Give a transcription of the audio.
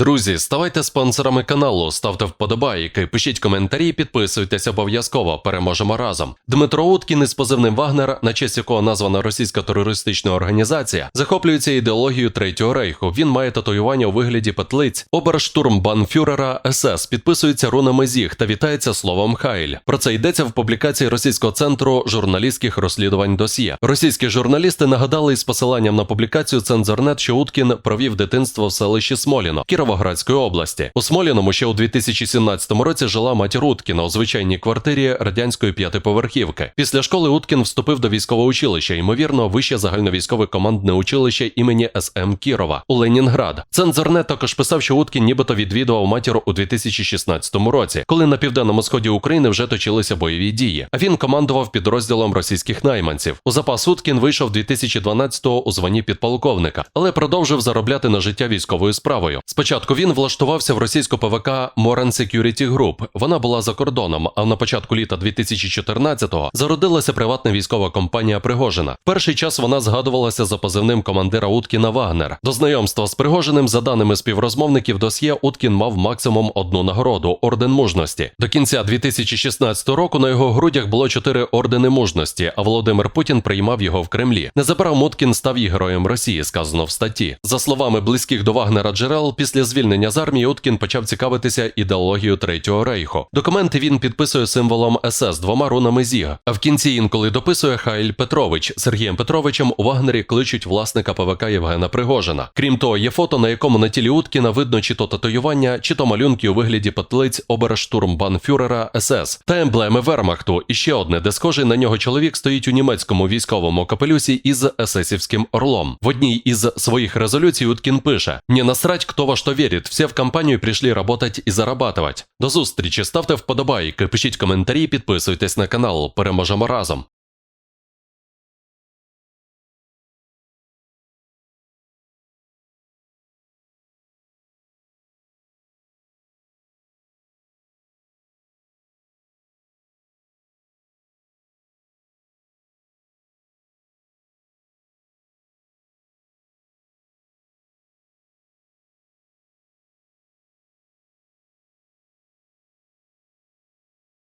Друзі, ставайте спонсорами каналу, ставте вподобайки, пишіть коментарі, підписуйтесь обов'язково. Переможемо разом. Дмитро Уткін із позивним Вагнер, на честь якого названа російська терористична організація, захоплюється ідеологією Третього рейху. Він має татуювання у вигляді петлиць. Оберштурмбанфюрера СС підписується рунами зіг та вітається словом Хайль. Про це йдеться в публікації російського центру журналістських розслідувань досьє. Російські журналісти нагадали із посиланням на публікацію Цензорнет, що Уткін провів дитинство в селищі Смоліно Кіровоградської області. У Смоліному ще у 2017 році жила матір Уткіна у звичайній квартирі радянської п'ятиповерхівки. Після школи Уткін вступив до військового училища, ймовірно, вище загальновійськове командне училище імені СМ Кірова у Ленінград. Цензорнет також писав, що Уткін нібито відвідував матір у 2016 році, коли на південному сході України вже точилися бойові дії. А він командував підрозділом російських найманців. У запас Уткін вийшов 2012-го у званні підполковника, але продовжив заробляти на життя військовою справою. Спочатку він влаштувався в російську ПВК Moran Security Group. Вона була за кордоном, а на початку літа 2014-го зародилася приватна військова компанія Пригожина. Перший час вона згадувалася за позивним командира Уткіна Вагнер. До знайомства з Пригожиним, за даними співрозмовників досьє, Уткін мав максимум одну нагороду орден мужності. До кінця 2016 року на його грудях було чотири ордени мужності, а Володимир Путін приймав його в Кремлі. Незабаром Уткін став і героєм Росії, сказано в статті. За словами близьких до Вагнера джерел, після звільнення з армії Уткін почав цікавитися ідеологією Третього рейху. Документи він підписує символом СС двома рунами зіг. А в кінці інколи дописує Хайль Петрович. Сергієм Петровичем у Вагнері кличуть власника ПВК Євгена Пригожина. Крім того, є фото, на якому на тілі Уткіна видно чи то татуювання, чи то малюнки у вигляді петлиць оберштурмбанфюрера СС та емблеми Вермахту. І ще одне, де схожий на нього чоловік стоїть у німецькому військовому капелюсі із есесівським орлом. В одній із своїх резолюцій Уткін пише: «Не насрать, хто во що верит. всі в компанію прийшли работать і зарабатывать. До зустрічі, ставте вподобайки, пишіть коментарі, підписуйтесь на канал. Переможемо разом.